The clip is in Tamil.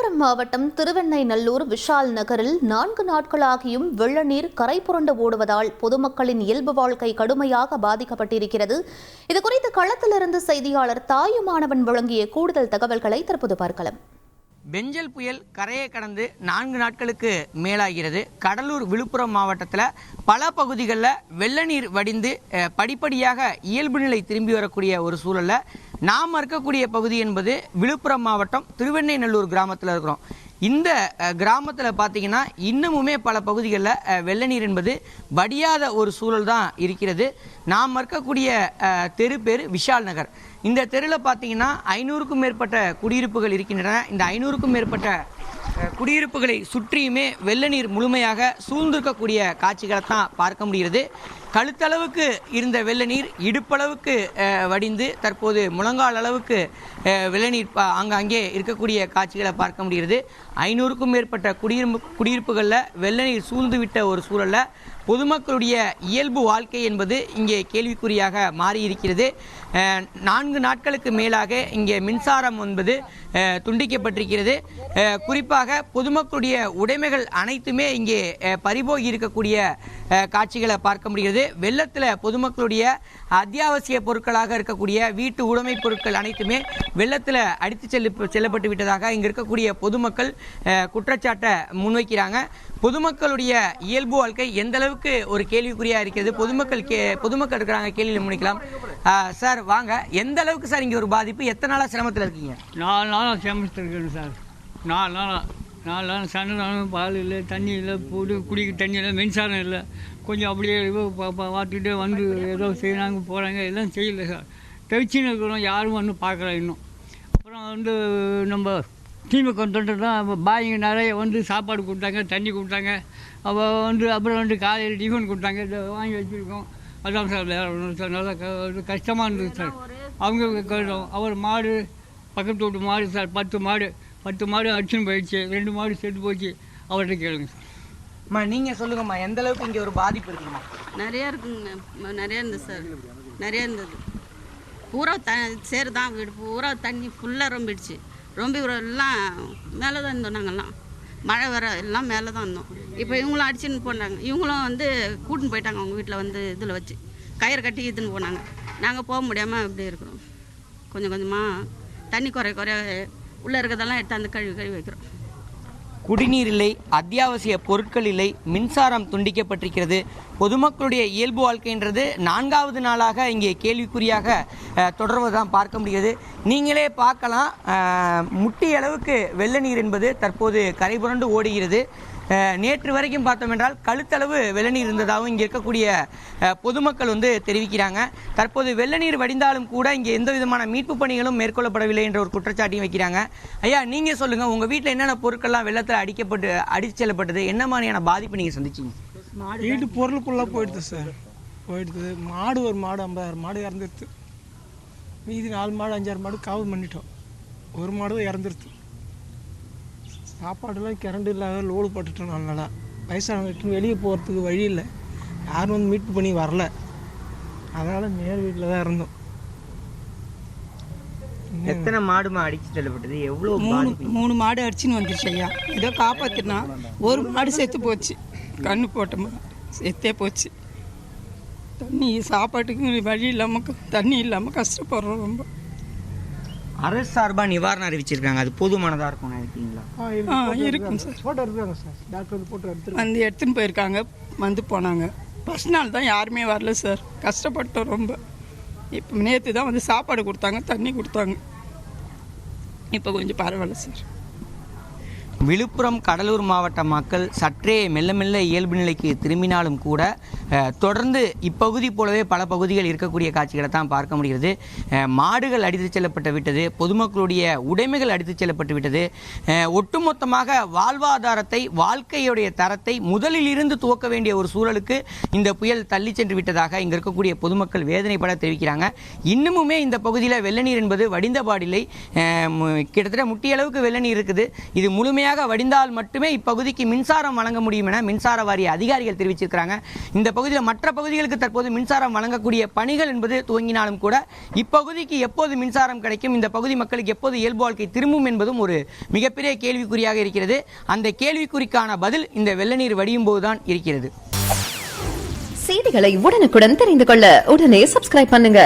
விழுப்புரம் மாவட்டம் திருவெண்ணைநல்லூர் விஷால் நகரில் நான்கு நாட்களாகியும் வெள்ள நீர் கரை புரண்டு ஓடுவதால் பொதுமக்களின் இயல்பு வாழ்க்கை கடுமையாக பாதிக்கப்பட்டிருக்கிறது. இதுகுறித்து களத்திலிருந்து செய்தியாளர் தாயுமானவன் வழங்கிய கூடுதல் தகவல்களை தற்போது பார்க்கலாம். பெஞ்சல் புயல் கரையை கடந்து நான்கு நாட்களுக்கு மேலாகிறது. கடலூர் விழுப்புரம் மாவட்டத்தில் பல பகுதிகளில் வெள்ள நீர் வடிந்து படிப்படியாக இயல்பு நிலை திரும்பி வரக்கூடிய ஒரு சூழலில் நாம் இருக்கக்கூடிய பகுதி என்பது விழுப்புரம் மாவட்டம் திருவெண்ணைநல்லூர் கிராமத்தில் இருக்கிறோம். இந்த கிராமத்தில் பார்த்தீங்கன்னா இன்னமுமே பல பகுதிகளில் வெள்ள நீர் என்பது வடியாத ஒரு சூழல் தான் இருக்கிறது. நாம் இருக்கக்கூடிய தெரு பேர் விஷால் நகர். இந்த தெருவில் பார்த்தீங்கன்னா ஐநூறுக்கும் மேற்பட்ட குடியிருப்புகள் இருக்கின்றன. இந்த ஐநூறுக்கும் மேற்பட்ட குடியிருப்புகளை சுற்றியுமே வெள்ள நீர் முழுமையாக சூழ்ந்திருக்கக்கூடிய காட்சிகளை தான் பார்க்க முடிகிறது. கழுத்தளவுக்கு இருந்த வெள்ள நீர் இடுப்பளவுக்கு வடிந்து தற்போது முழங்கால் அளவுக்கு அஹ், வெள்ள நீர் பா- ஆங்காங்கே இருக்கக்கூடிய காட்சிகளை பார்க்க முடிகிறது. ஐநூறுக்கும் மேற்பட்ட குடியிருப்பு குடியிருப்புகளில் வெள்ள நீர் சூழ்ந்துவிட்ட ஒரு சூழலில் பொதுமக்களுடைய இயல்பு வாழ்க்கை என்பது இங்கே கேள்விக்குறியாக மாறி இருக்கிறது நான்கு நாட்களுக்கு மேலாக இங்கே மின்சாரம் என்பது துண்டிக்கப்பட்டிருக்கிறது. குறிப்பு குறிப்பாக பொதுமக்களுடைய உடைமைகள் அனைத்துமே இங்கே பறிபோகி இருக்கக்கூடிய காட்சிகளை பார்க்க முடிகிறது. வெள்ளத்தில் பொதுமக்களுடைய அத்தியாவசிய பொருட்களாக இருக்கக்கூடிய வீட்டு உடைமை பொருட்கள் அனைத்துமே வெள்ளத்தில் அடித்து செல்லு செல்லப்பட்டு விட்டதாக இங்கே இருக்கக்கூடிய பொதுமக்கள் குற்றச்சாட்டை முன்வைக்கிறாங்க. பொதுமக்களுடைய இயல்பு வாழ்க்கை எந்த அளவுக்கு ஒரு கேள்விக்குறியாக இருக்கிறது? பொதுமக்கள் கே பொதுமக்கள் இருக்கிறாங்க கேள்வியில் முடிக்கலாம் சார் வாங்க. எந்த அளவுக்கு சார் இங்கே ஒரு பாதிப்பு? எத்தனை நாளாக சிரமத்தில் இருக்கீங்க? நாலு நாளாக சிரமத்தில் இருக்கேன் சார். நாலு நாளாக நாலு நாள் சண்டை பால் இல்லை தண்ணி இல்லை போட்டு குடிக்க தண்ணி இல்லை மின்சாரம் இல்லை. கொஞ்சம் அப்படியே ஏதோ பா- பா- பார்த்துட்டு வந்து ஏதோ செய்யறாங்க போகிறாங்க எல்லாம் செய்யல. சார் தவிச்சின்னு இருக்கிறோம் யாரும் வந்து பார்க்கல இன்னும். அப்புறம் வந்து நம்ம திமுக தொண்டு தான் பாய்ங்க நிறைய வந்து சாப்பாடு கொடுத்தாங்க தண்ணி கொடுத்தாங்க. அப்போ வந்து அப்புறம் வந்து காலையில் டிஃபன் கொடுத்தாங்க. இதை வாங்கி வச்சுருக்கோம். அதான் சார் வேறு ஒன்றும் சார் நல்லா கஷ்டமாக இருந்தது சார். அவங்க அவர் மாடு பக்கத்து வீட்டு மாடு சார் பத்து மாடு. பத்து மாடு அடிச்சுன்னு போயிடுச்சு ரெண்டு மாடு செத்து போச்சு. அவர்கிட்ட கேளுங்க சார். அம்மா நீங்கள் சொல்லுங்கம்மா எந்த அளவுக்கு இங்கே ஒரு பாதிப்பு இருக்குங்கம்மா நிறையா இருக்குங்க நிறையா இருந்தது சார். நிறையா இருந்தது. பூரா த சேரு தான் வீடு பூரா தண்ணி ஃபுல்லாக ரொம்பிடுச்சு. ரொம்பி எல்லாம் மேலே தான் இருந்தோம் நாங்கள்லாம் மழை வர எல்லாம் மேலே தான் இருந்தோம். இப்போ இவங்களும் அடிச்சுன்னு போனாங்க. இவங்களும் வந்து கூட்டின்னு போயிட்டாங்க அவங்க வீட்டில் வந்து இதில் வச்சு. கயிறு கட்டி இழுத்துன்னு போனாங்க. நாங்கள் போக முடியாமல் இப்படி இருக்கிறோம். கொஞ்சம் கொஞ்சமாக தண்ணி குறை குறை உள்ளே இருக்கிறதெல்லாம் எடுத்து அந்த கழுவி கழுவி வைக்கிறோம். குடிநீர் இல்லை அத்தியாவசிய பொருட்கள் இல்லை மின்சாரம் துண்டிக்கப்பட்டிருக்கிறது. பொதுமக்களுடைய இயல்பு வாழ்க்கைன்றது நான்காவது நாளாக இங்கே கேள்விக்குறியாக அஹ், பார்க்க முடிகிறது. நீங்களே பார்க்கலாம். முட்டி அளவுக்கு வெள்ள நீர் என்பது தற்போது கரைபுரண்டு ஓடுகிறது. நேற்று வரைக்கும் பார்த்தோம் என்றால் கழுத்தளவு வெள்ளநீர் இருந்ததாகவும் இங்கே இருக்கக்கூடிய பொதுமக்கள் வந்து தெரிவிக்கிறாங்க. தற்போது வெள்ளநீர் வடிந்தாலும் கூட இங்கே எந்த விதமான மீட்பு பணிகளும் மேற்கொள்ளப்படவில்லை என்ற ஒரு குற்றச்சாட்டையும் வைக்கிறாங்க. ஐயா நீங்கள் சொல்லுங்கள் உங்கள் வீட்டில் என்னென்ன பொருட்கள்லாம் வெள்ளத்தில் அடிக்கப்பட்டு அடித்து செல்லப்பட்டது? என்ன மாதிரியான பாதிப்பு நீங்கள் சந்திச்சீங்க? வீட்டு பொருள் ஃபுல்லாக போயிடுது சார். போயிடுது. மாடு ஒரு மாடு ஐம்பதாயிரம் மாடு இறந்துருது. மீதி நாலு மாடு அஞ்சாறு மாடு காவு பண்ணிட்டோம். ஒரு மாடு இறந்துருது. சாப்பாடுலாம் கரண்ட் இல்லாத லோடு போட்டுட்டோம் நாலு நாளாக வயசானவங்க வெளியே போகிறதுக்கு வழி இல்லை. யாரும் வந்து மீட்பு பண்ணி வரல. அதனால் நேர் வீட்டில் தான் இருந்தோம். எத்தனை மாடுமா அடித்து செல்லப்பட்டது எவ்வளோ மூணு மூணு மாடு அடிச்சுன்னு வந்துருச்சு ஐயா. ஏதோ காப்பாத்தினா ஒரு மாடு செத்து போச்சு. கண்ணு போட்ட மாடு செத்தே போச்சு. தண்ணி சாப்பாட்டுக்கு வழி இல்லாமல் தண்ணி இல்லாமல் கஷ்டப்படுறோம் ரொம்ப. அரசு சார்பாக நிவாரணம் அறிவிச்சிருக்காங்க. அது போதுமானதாக இருக்கும் நினைக்கிறீங்களா? ஆ இருக்கும் சார். ஃபோட்டோ எடுத்தாங்க சார். டாக்டர் வந்து ஃபோட்டோ எடுத்து வந்து எடுத்துன்னு போயிருக்காங்க. வந்து போனாங்க. ஃபஸ்ட் நாள் தான் யாருமே வரல சார். கஷ்டப்பட்டோம் ரொம்ப. இப்போ நேற்று தான் வந்து சாப்பாடு கொடுத்தாங்க தண்ணி கொடுத்தாங்க. இப்போ கொஞ்சம் பரவாயில்ல சார். விழுப்புரம் கடலூர் மாவட்ட மக்கள் சற்றே மெல்ல மெல்ல இயல்பு நிலைக்கு திரும்பினாலும் கூட தொடர்ந்து இப்பகுதி போலவே பல பகுதிகள் இருக்கக்கூடிய காட்சிகளை தான் பார்க்க முடிகிறது. மாடுகள் அடித்துச் செல்லப்பட்டு விட்டது பொதுமக்களுடைய உடைமைகள் அடித்துச் செல்லப்பட்டு விட்டது. ஒட்டுமொத்தமாக வாழ்வாதாரத்தை வாழ்க்கையுடைய தரத்தை முதலில் இருந்து துவக்க வேண்டிய ஒரு சூழலுக்கு இந்த புயல் தள்ளி சென்று விட்டதாக இங்கே இருக்கக்கூடிய பொதுமக்கள் வேதனைப்பட தெரிவிக்கிறாங்க. இன்னமுமே இந்த பகுதியில் வெள்ள நீர் என்பது வடிந்த பாடில்லை. கிட்டத்தட்ட முட்டிய அளவுக்கு வெள்ள நீர் இருக்குது. இது முழுமையாக முழுமையாக வடிந்தால் மட்டுமே இப்பகுதிக்கு மின்சாரம் வழங்க முடியும் என மின்சார வாரிய அதிகாரிகள் தெரிவிச்சிருக்கிறாங்க. இந்த பகுதியில் மற்ற பகுதிகளுக்கு தற்போது மின்சாரம் வழங்கக்கூடிய பணிகள் என்பது துவங்கினாலும் கூட இப்பகுதிக்கு எப்போது மின்சாரம் கிடைக்கும் இந்த பகுதி மக்களுக்கு எப்போது இயல்பு வாழ்க்கை திரும்பும் என்பதும் ஒரு மிகப்பெரிய கேள்விக்குறியாக இருக்கிறது. அந்த கேள்விக்குறிக்கான பதில் இந்த வெள்ளநீர் வடியும் போதுதான் இருக்கிறது. செய்திகளை உடனுக்குடன் தெரிந்து கொள்ள உடனே சப்ஸ்கிரைப் பண்ணுங்க.